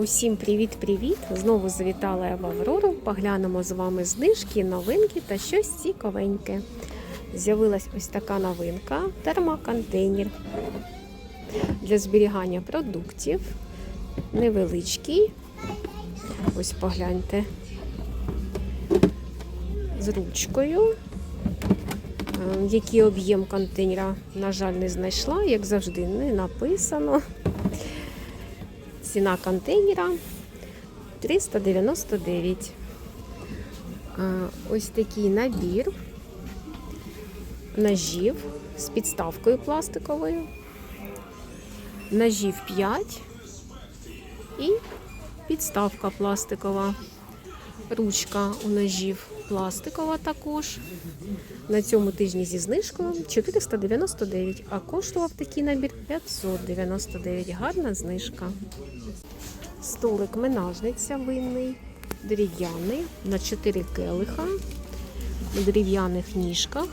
Усім привіт-привіт! Знову завітала я в Аврору. Поглянемо з вами знижки, новинки та щось цікавеньке. З'явилась ось така новинка термоконтейнер для зберігання продуктів. Невеличкий. Ось погляньте. З ручкою. Е, Який об'єм контейнера, на жаль, не знайшла, як завжди, не написано. Ціна контейнера 399. Ось такий набір ножів з підставкою пластиковою. Ножів 5 і підставка пластикова. Ручка у ножів пластикова також. На цьому тижні зі знижкою 499, а коштував такий набір 599. Гарна знижка. Столик менажниця винний, дерев'яний на 4 келиха, на дерев'яних ніжках.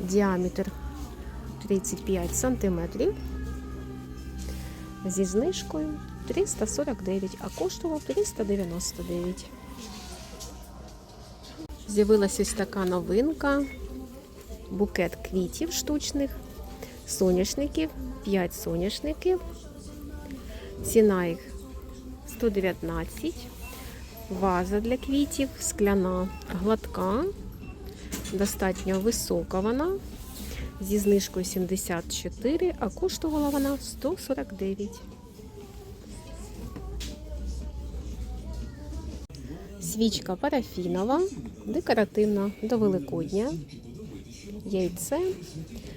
Діаметр 35 сантиметрів. Зі знижкою 349, а коштував 399. З'явилася ось така новинка. Букет квітів штучних, соняшників, 5 соняшників. Ціна їх 119. Ваза для квітів, скляна, гладка, достатньо висока вона. Зі знижкою 74, а коштувала вона 149. Свічка парафінова, декоративна до Великодня. Яйце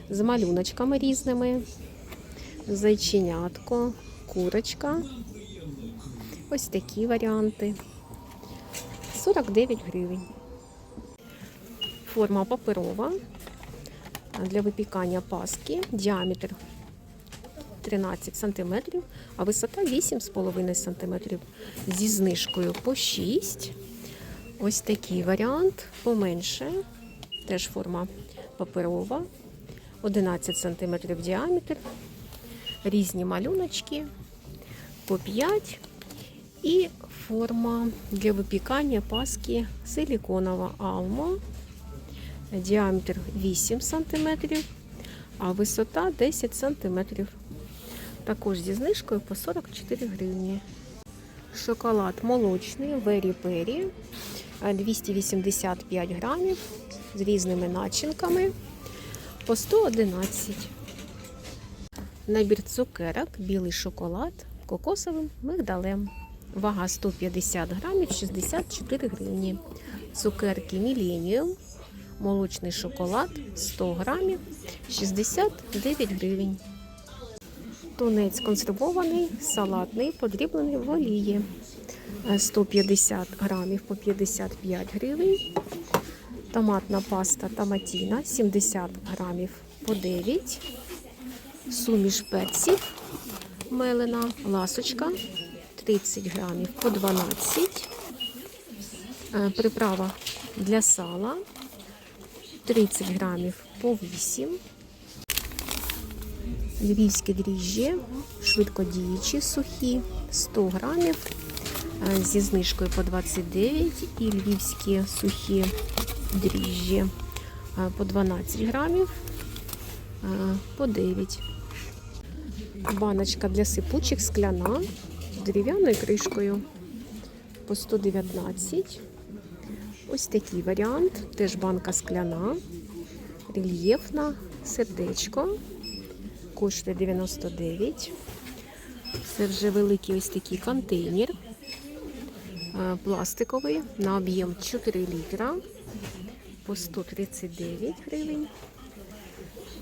з малюночками різними. Зайченятко, курочка. Ось такі варіанти. 49 гривень. Форма паперова для випікання паски. Діаметр 13 см, а висота 8,5 см. Зі знижкою по 6. Ось такий варіант. Поменше. Теж форма паперова. 11 см діаметр. Різні малюночки по 5 і форма для випікання паски силіконова алмо. Діаметр 8 см, а висота 10 см. Також зі знижкою по 44 гривні. Шоколад молочний Вері Пері 285 грамів з різними начинками по 111. Набір цукерок, білий шоколад кокосовим мигдалем. Вага 150 грамів 64 гривні. Цукерки Міленіум, молочний шоколад 100 грамів 69 гривень. Тунець консервований, салатний, подріблений в олії. 150 грамів по 55 гривень. Томатна паста томатіна 70 грамів по 9. Суміш перців мелена, ласочка 30 грамів по 12. Е, Приправа для сала 30 грамів по 8. Львівські дріжджі, швидкодіючі сухі 100 грамів е, зі знижкою по 29 і львівські сухі дріжджі е, по 12 грамів е, по 9. Баночка для сипучих скляна з дерев'яною кришкою по 119. Ось такий варіант. Теж банка скляна, рельєфна, сердечко. Коштує 99. Це вже великий ось такий контейнер. е, Пластиковий на об'єм 4 літра по 139 гривень.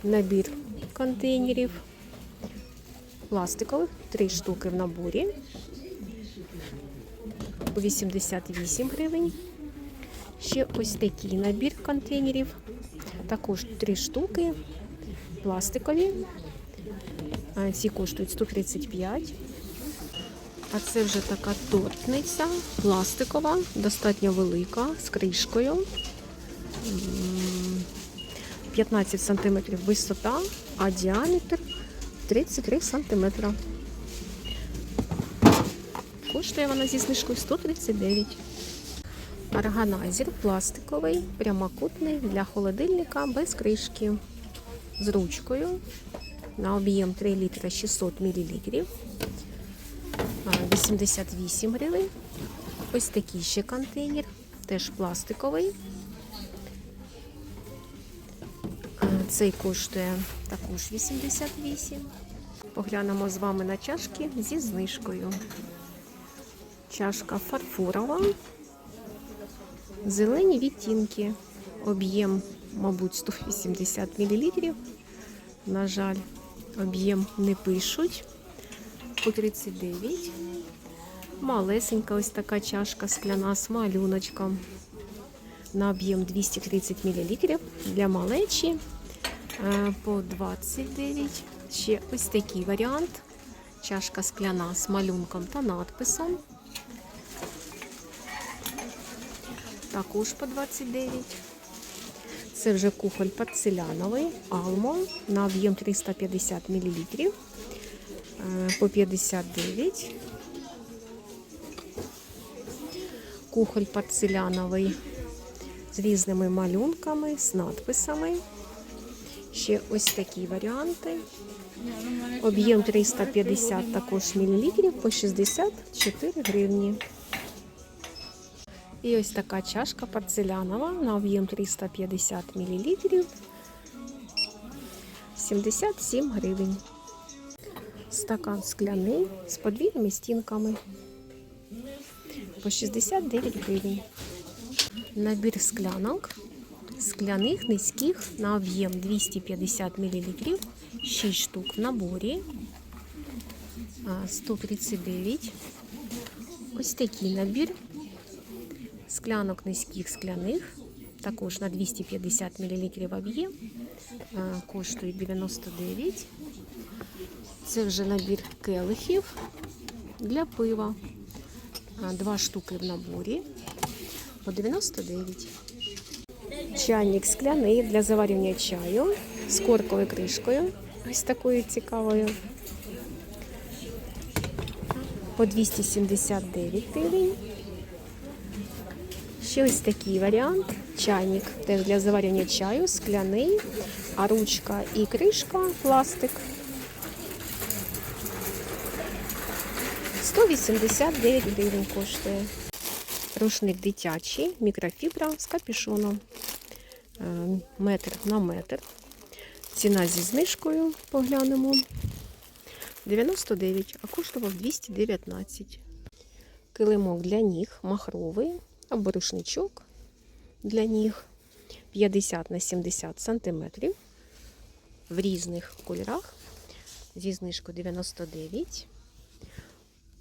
Набір контейнерів пластикових, 3 штуки в наборі по 88 гривень. Ще ось такий набір контейнерів. Також 3 штуки пластикові. Ці коштують 135. А це вже така тортниця пластикова, достатньо велика, з кришкою. 15 см висота, а діаметр 33 см. Коштує вона зі знижкою 139. Органайзер пластиковий, прямокутний для холодильника без кришки. З ручкою на об'єм 3 літра 600 мл. 88 гривень. Ось такий ще контейнер, теж пластиковий. Цей коштує також 88. Поглянемо з вами на чашки зі знижкою. Чашка фарфорова. Зелені відтінки. Об'єм, мабуть, 180 мл. На жаль, об'єм не пишуть. По 39. Малесенька ось така чашка скляна з малюночком. На об'єм 230 мл. Для малечі е, по 29. Ще ось такий варіант. Чашка скляна з малюнком та надписом. Також по 29. Це вже кухоль порцеляновий Алмо на об'єм 350 мл. Е, По 59. Кухоль порцеляновий з різними малюнками, з надписами. Ще ось такі варіанти. Об'єм 350 також мілілітрів по 64 гривні. І ось така чашка порцелянова на об'єм 350 мл. 77 гривень. Стакан скляний з подвійними стінками. По 69 гривень. Набір склянок. Скляних низьких на об'єм 250 мл. 6 штук в наборі. 139. Ось такий набір склянок низьких скляних, також на 250 мл об'єм, е, коштує 99. Це вже набір келихів для пива. Е, Два штуки в наборі по 99. Чайник скляний для заварювання чаю з корковою кришкою. Ось такою цікавою. По 279 гривень. Ще ось такий варіант. Чайник теж для заварювання чаю, скляний, а ручка і кришка пластик. 189 гривень коштує. Рушник дитячий, мікрофібра з капюшоном. Е, Метр на метр. Ціна зі знижкою поглянемо. 99, а коштував 219. Килимок для ніг махровий або рушничок для ніг 50 на 70 сантиметрів в різних кольорах зі знижкою 99.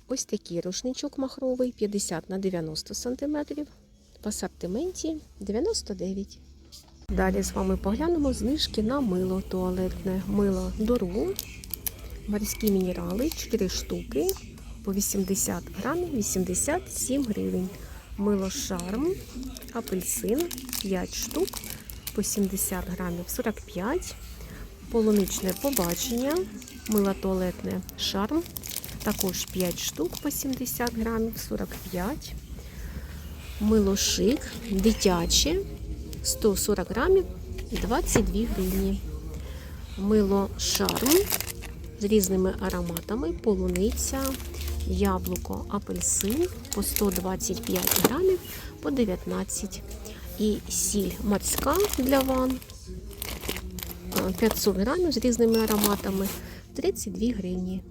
Ось такий рушничок махровий 50 на 90 сантиметрів в асортименті 99. Далі з вами поглянемо знижки на мило туалетне. Мило Дору, морські мінерали 4 штуки по 80 грамів 87 гривень. Мило шарм, апельсин 5 штук по 70 грамів 45. Полуничне побачення, мило туалетне шарм, також 5 штук по 70 грамів 45. Мило шик, дитяче 140 грамів 22 гривні. Мило шарм з різними ароматами, полуниця, яблуко, апельсин по 125 грамів по 19. І сіль морська для ван 500 грамів з різними ароматами 32 гривні.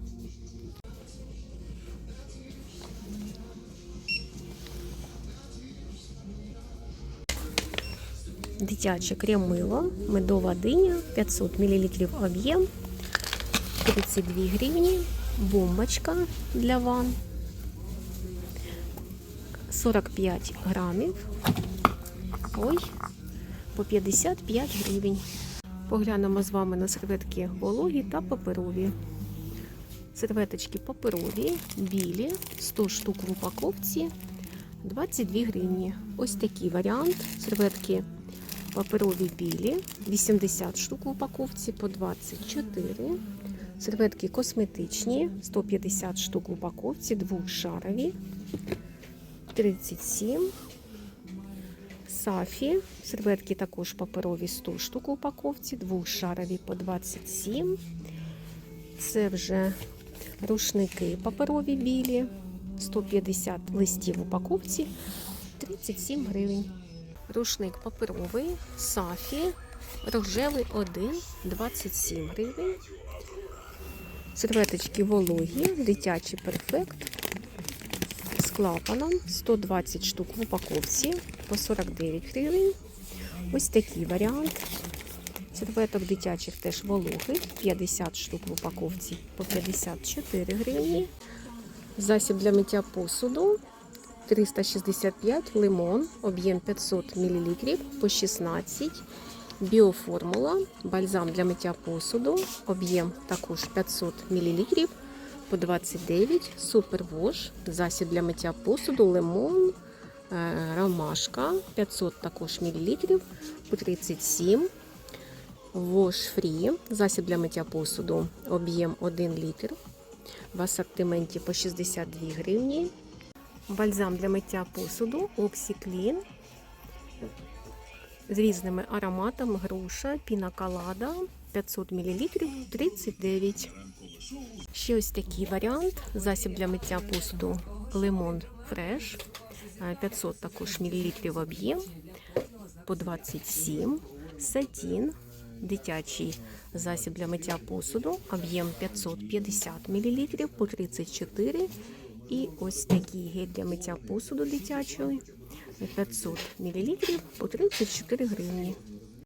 Дитяче крем-мило, медова диня, 500 мл об'єм, 32 гривні, бомбочка для ван, 45 грамів, ой, по 55 гривень. Поглянемо з вами на серветки вологі та паперові. Серветочки паперові, білі, 100 штук в упаковці, 22 гривні. Ось такий варіант. Серветки паперові білі, 80 штук в упаковці по 24. Серветки косметичні, 150 штук в упаковці, двохшарові, 37. Сафі. Серветки також паперові 100 штук в упаковці, двохшарові по 27. Це вже рушники паперові білі, 150 листів в упаковці, 37 гривень. Рушник паперовий, сафі, рожевий 1, 27 гривень. Серветочки вологі, дитячий перфект з клапаном 120 штук в упаковці по 49 гривень. Ось такий варіант. Серветок дитячих теж вологих, 50 штук в упаковці по 54 гривні. Засіб для миття посуду 365 лимон, об'єм 500 мл по 16. Біоформула, бальзам для миття посуду, об'єм також 500 мл по 29. Супервош, засіб для миття посуду, лимон, е, ромашка 500 також мл по 37. Wash Free, засіб для миття посуду, об'єм 1 літр. В асортименті по 62 гривні. Бальзам для миття посуду OxyClean з різними ароматами груша, пінаколада 500 мл 39. Ще ось такий варіант. Засіб для миття посуду Lemon Fresh 500 також мл об'єм по 27. Сатін дитячий засіб для миття посуду, об'єм 550 мл по 34. І ось такий гель для миття посуду дитячої 500 мл по 34 гривні.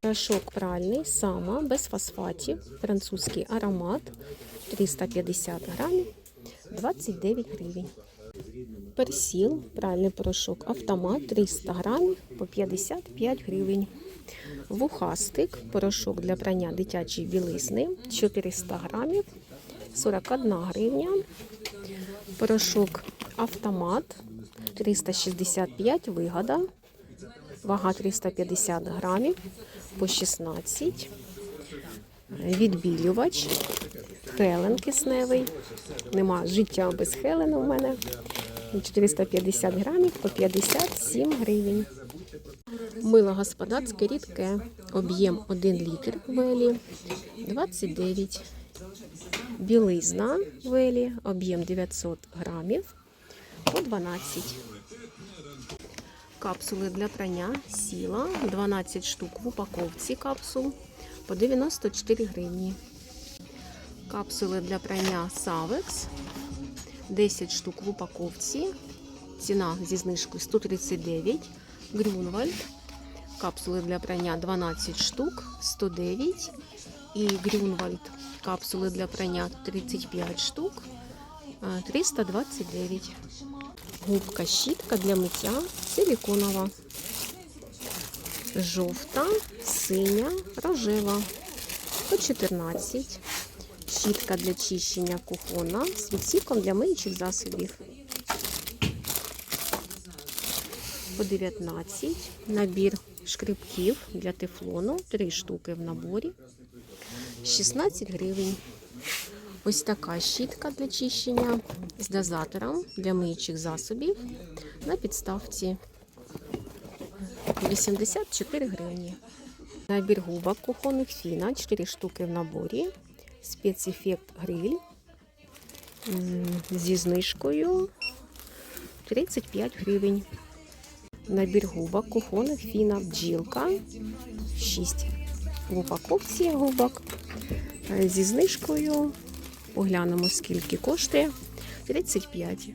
Порошок пральний, сама, без фосфатів, французький аромат 350 грамів, 29 гривень. Персіл, пральний порошок, автомат 300 грамів по 55 гривень. Вухастик, порошок для прання дитячої білизни 400 грамів, 41 гривня. Порошок автомат 365 вигода. Вага 350 грамів по 16. Відбілювач. Хелен кисневий. Нема життя без хелену в мене. 450 грамів по 57 гривень. Мило господарське рідке. Об'єм 1 літр велі 29. Білизна велі, об'єм 900 грамів по 12. Капсули для прання сіла 12 штук в упаковці капсул по 94 гривні. Капсули для прання Савекс 10 штук в упаковці. Ціна зі знижкою 139. Грюнвальд. Капсули для прання 12 штук 109. І Грюнвальд. Капсули для прання 35 штук 329. Губка щітка для миття силіконова. Жовта, синя, рожева. По 14. Щітка для чищення кухона з відсіком для миючих засобів. По 19. Набір шкребків для тефлону. 3 штуки в наборі. 16 гривень. Ось така щітка для чищення з дозатором для миючих засобів на підставці 84 гривні. Набір губок кухонних фіна 4 штуки в наборі. Спецефект гриль зі знижкою 35 гривень. Набір губок кухонних фіна бджілка 6 в упаковці губок зі знижкою. Поглянемо, скільки коштує. 35.